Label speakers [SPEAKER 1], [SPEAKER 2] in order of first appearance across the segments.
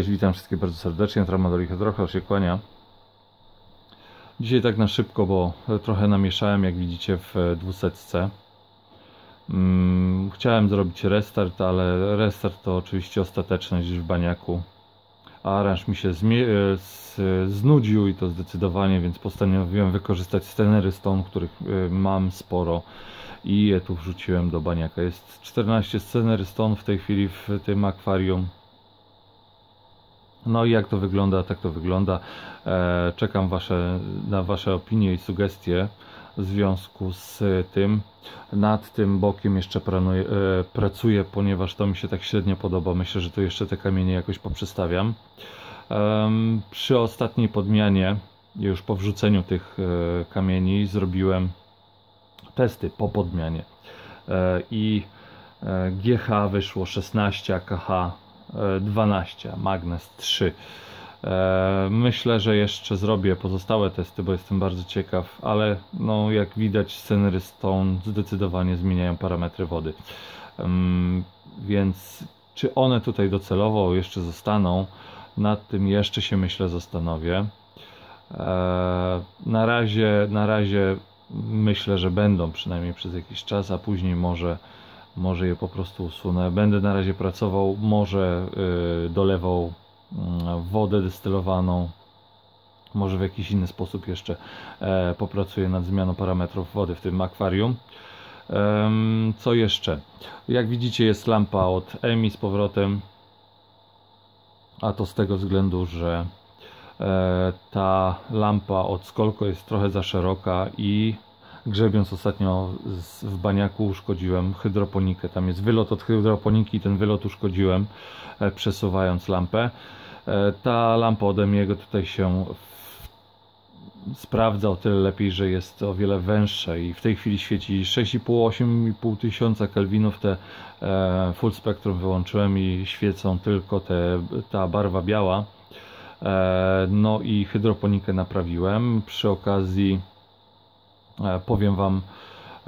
[SPEAKER 1] Cześć, witam wszystkich bardzo serdecznie. Tramadolika trochę się kłania. Dzisiaj tak na szybko, bo trochę namieszałem, jak widzicie, w dwusetce. Hmm, chciałem zrobić restart, ale restart to oczywiście ostateczność w baniaku. A aranż mi się znudził i to zdecydowanie, więc postanowiłem wykorzystać stenery stone, których y, mam sporo i je tu wrzuciłem do baniaka. Jest 14 scenery stone w tej chwili w tym akwarium. No i jak to wygląda, tak to wygląda. E, czekam wasze, na Wasze opinie i sugestie w związku z tym. Nad tym bokiem jeszcze e, pracuję, ponieważ to mi się tak średnio podoba. Myślę, że tu jeszcze te kamienie jakoś poprzestawiam. Przy ostatniej podmianie, już po wrzuceniu tych e, kamieni, zrobiłem testy po podmianie. I GH wyszło 16, AKH 12, Magnes 3. E, myślę, że jeszcze zrobię pozostałe testy, bo jestem bardzo ciekaw, ale no, jak widać scenery Stone zdecydowanie zmieniają parametry wody. Więc czy one tutaj docelowo jeszcze zostaną, nad tym jeszcze się myślę zastanowię. E, na razie, na razie myślę, że będą przynajmniej przez jakiś czas, a później może może je po prostu usunę. Będę na razie pracował, może yy, dolewał yy, wodę destylowaną, może w jakiś inny sposób jeszcze e, popracuję nad zmianą parametrów wody w tym akwarium. Co jeszcze? Jak widzicie jest lampa od EMI z powrotem, a to z tego względu, że e, ta lampa od Skolko jest trochę za szeroka i grzebiąc ostatnio w baniaku uszkodziłem hydroponikę. Tam jest wylot od hydroponiki i ten wylot uszkodziłem e, przesuwając lampę. E, ta lampa ode mnie tutaj się sprawdza o tyle lepiej, że jest o wiele węższa i w tej chwili świeci 6,5-8,5 tysiąca kelwinów. Te e, full spectrum wyłączyłem i świecą tylko te, ta barwa biała. No i hydroponikę naprawiłem. Przy okazji powiem Wam,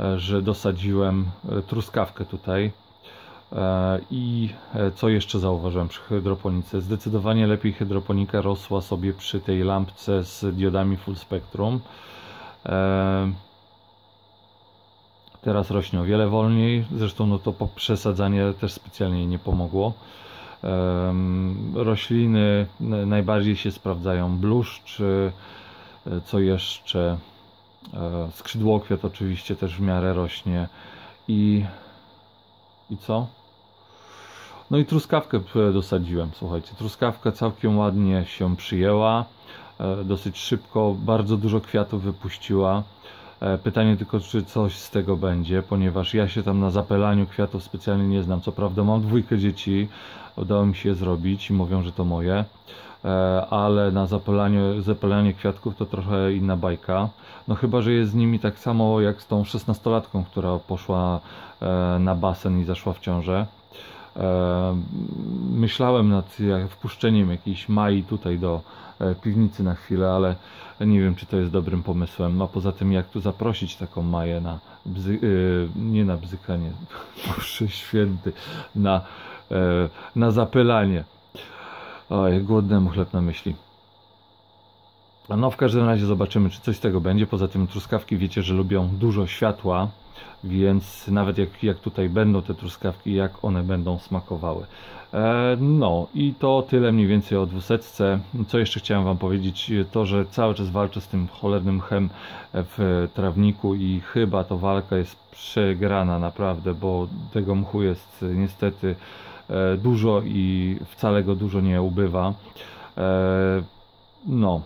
[SPEAKER 1] e, że dosadziłem e, truskawkę tutaj. I co jeszcze zauważyłem przy hydroponice? Zdecydowanie lepiej hydroponika rosła sobie przy tej lampce z diodami full spectrum. Teraz rośnie o wiele wolniej, zresztą no to przesadzanie też specjalnie nie pomogło. Rośliny najbardziej się sprawdzają bluszcz, co jeszcze E, skrzydłokwiat oczywiście też w miarę rośnie i i co? No i truskawkę dosadziłem, słuchajcie, truskawka całkiem ładnie się przyjęła, e, dosyć szybko, bardzo dużo kwiatów wypuściła. E, pytanie tylko, czy coś z tego będzie, ponieważ ja się tam na zapelaniu kwiatów specjalnie nie znam. Co prawda mam dwójkę dzieci, udało mi się je zrobić i mówią, że to moje. E, ale na zapalanie, zapalanie kwiatków to trochę inna bajka. No chyba, że jest z nimi tak samo jak z tą szesnastolatką, która poszła e, na basen i zaszła w ciążę. E, myślałem nad wpuszczeniem jakiejś Mai tutaj do piwnicy na chwilę, ale nie wiem, czy to jest dobrym pomysłem. A poza tym, jak tu zaprosić taką Maję na bzy, nie na bzykanie, Boże święty, na, na zapylanie. Oj, głodnemu chleb na myśli. No w każdym razie zobaczymy, czy coś z tego będzie. Poza tym truskawki wiecie, że lubią dużo światła, więc nawet jak, jak tutaj będą te truskawki, jak one będą smakowały. E, no i to tyle mniej więcej o dwusetce. Co jeszcze chciałem Wam powiedzieć, to, że cały czas walczę z tym cholernym chem w trawniku i chyba to walka jest przegrana naprawdę, bo tego mchu jest niestety dużo i wcale go dużo nie ubywa. E, no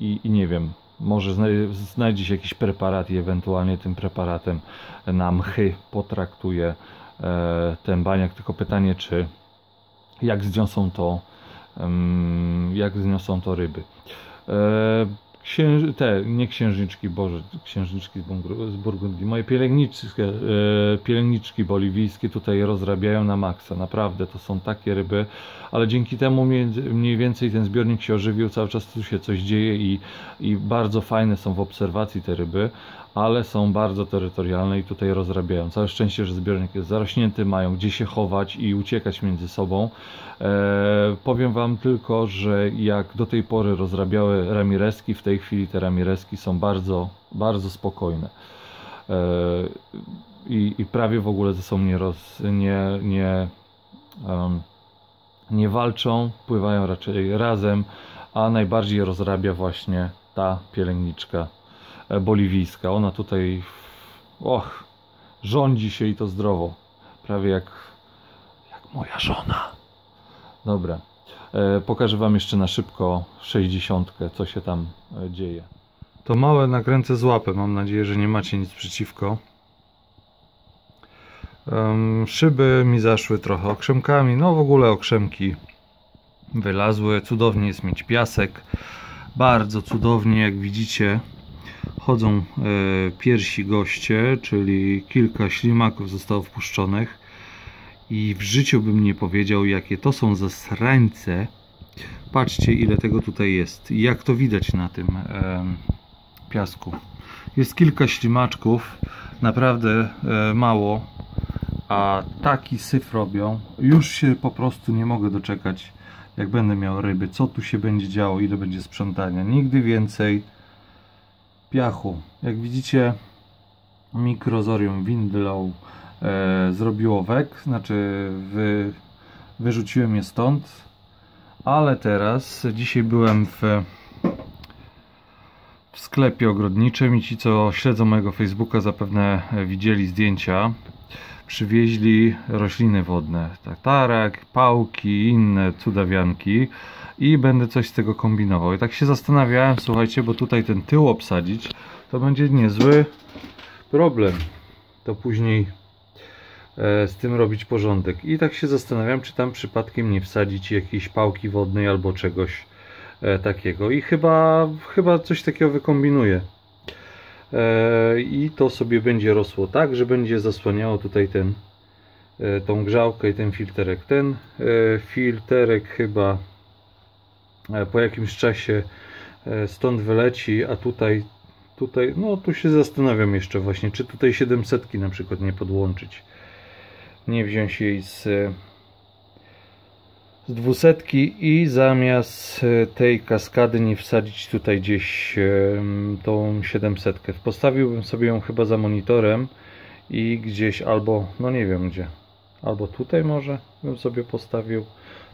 [SPEAKER 1] i, i nie wiem, może znajdzie się jakiś preparat i ewentualnie tym preparatem na mchy potraktuje e, ten baniak. Tylko pytanie, czy jak zniosą to, jak zniosą to ryby. Księży, te, nie księżniczki, boże, księżniczki z Burgundii, moje pielęgniczki, e, pielęgniczki boliwijskie tutaj rozrabiają na maksa, naprawdę, to są takie ryby, ale dzięki temu mniej więcej ten zbiornik się ożywił, cały czas tu się coś dzieje i, i bardzo fajne są w obserwacji te ryby, ale są bardzo terytorialne i tutaj rozrabiają. Całe szczęście, że zbiornik jest zarośnięty, mają gdzie się chować i uciekać między sobą. E, powiem Wam tylko, że jak do tej pory rozrabiały ramireski, w tej chwili te ramireski są bardzo, bardzo spokojne. E, i, i, prawie w ogóle ze sobą nie, roz, nie, nie, um, nie walczą, pływają raczej razem, a najbardziej rozrabia właśnie ta pielęgniczka boliwijska. Ona tutaj, och, rządzi się i to zdrowo. Prawie jak, jak moja żona. Dobra. E, pokażę Wam jeszcze na szybko 60, co się tam e, dzieje. To małe nakręcę z łapy. Mam nadzieję, że nie macie nic przeciwko. Szyby mi zaszły trochę okrzemkami. No w ogóle okrzemki wylazły. Cudownie jest mieć piasek. Bardzo cudownie, jak widzicie chodzą e, pierwsi goście, czyli kilka ślimaków zostało wpuszczonych i w życiu bym nie powiedział jakie to są zasrańce patrzcie ile tego tutaj jest. Jak to widać na tym e, piasku. Jest kilka ślimaczków naprawdę e, mało a taki syf robią. Już się po prostu nie mogę doczekać jak będę miał ryby co tu się będzie działo ile będzie sprzątania. Nigdy więcej piachu. Jak widzicie mikrozorium Windlow e, zrobiło wek, znaczy wy, wyrzuciłem je stąd, ale teraz, dzisiaj byłem w, w sklepie ogrodniczym i ci co śledzą mojego Facebooka zapewne widzieli zdjęcia. Przywieźli rośliny wodne, tarak, pałki, inne cudawianki i będę coś z tego kombinował. I tak się zastanawiałem, słuchajcie, bo tutaj ten tył obsadzić, to będzie niezły problem. To później e, z tym robić porządek. I tak się zastanawiam, czy tam przypadkiem nie wsadzić jakiejś pałki wodnej albo czegoś e, takiego. I chyba, chyba coś takiego wykombinuję. E, I to sobie będzie rosło tak, że będzie zasłaniało tutaj ten tą grzałkę i ten filterek. Ten filterek chyba po jakimś czasie e, stąd wyleci, a tutaj, tutaj, no tu się zastanawiam jeszcze właśnie, czy tutaj 700 na przykład nie podłączyć. Nie wziąć jej z, z 200 i zamiast e, tej kaskady nie wsadzić tutaj gdzieś tą 700. Postawiłbym sobie ją chyba za monitorem i gdzieś albo, no nie wiem gdzie, albo tutaj może bym sobie postawił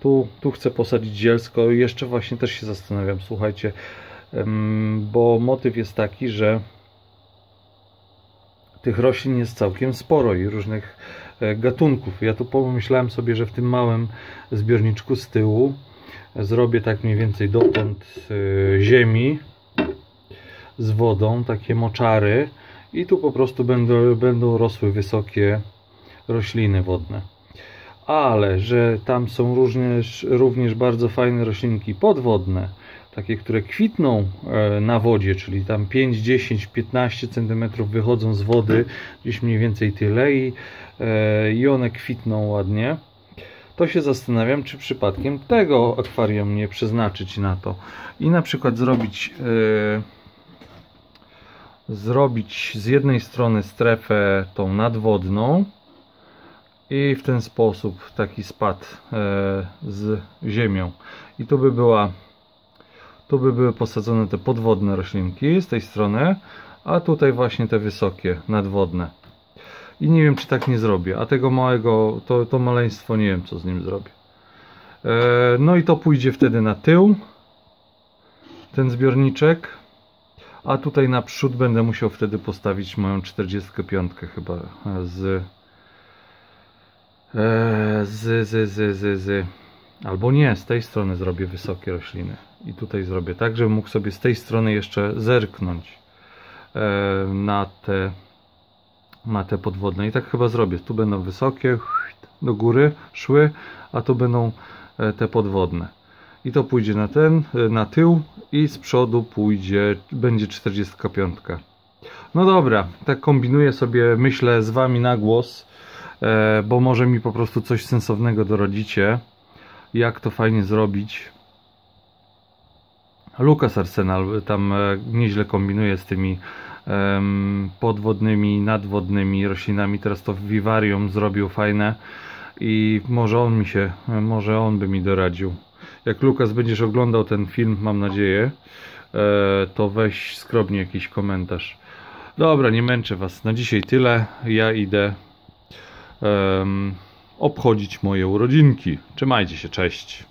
[SPEAKER 1] tu, tu chcę posadzić zielsko jeszcze właśnie też się zastanawiam, słuchajcie, bo motyw jest taki, że tych roślin jest całkiem sporo i różnych e, gatunków. Ja tu pomyślałem sobie, że w tym małym zbiorniczku z tyłu zrobię tak mniej więcej dotąd e, ziemi z wodą, takie moczary i tu po prostu będą, będą rosły wysokie rośliny wodne ale że tam są również, również bardzo fajne roślinki podwodne, takie, które kwitną e, na wodzie, czyli tam 5, 10, 15 cm wychodzą z wody, gdzieś mniej więcej tyle i, e, i one kwitną ładnie, to się zastanawiam, czy przypadkiem tego akwarium nie przeznaczyć na to. I na przykład zrobić e, zrobić z jednej strony strefę tą nadwodną, i w ten sposób taki spad e, z ziemią. I tu by była tu by były posadzone te podwodne roślinki z tej strony a tutaj właśnie te wysokie nadwodne. I nie wiem czy tak nie zrobię a tego małego to, to maleństwo nie wiem co z nim zrobię. E, no i to pójdzie wtedy na tył ten zbiorniczek. A tutaj naprzód będę musiał wtedy postawić moją 45 chyba z Eee, z, z, z, z, z. Albo nie, z tej strony zrobię wysokie rośliny. I tutaj zrobię tak, żebym mógł sobie z tej strony jeszcze zerknąć eee, na te, na te podwodne. I tak chyba zrobię. Tu będą wysokie, do góry szły, a tu będą e, te podwodne. I to pójdzie na ten, e, na tył i z przodu pójdzie, będzie 45. No dobra, tak kombinuję sobie, myślę z Wami na głos E, bo może mi po prostu coś sensownego dorodzicie jak to fajnie zrobić Lucas Arsenal tam e, nieźle kombinuje z tymi podwodnymi, nadwodnymi roślinami. Teraz to Vivarium zrobił fajne i może on mi się, może on by mi doradził. Jak Lukas będziesz oglądał ten film, mam nadzieję, e, to weź skrobnie jakiś komentarz. Dobra, nie męczę Was. Na dzisiaj tyle. Ja idę um, obchodzić moje urodzinki. Trzymajcie się, cześć.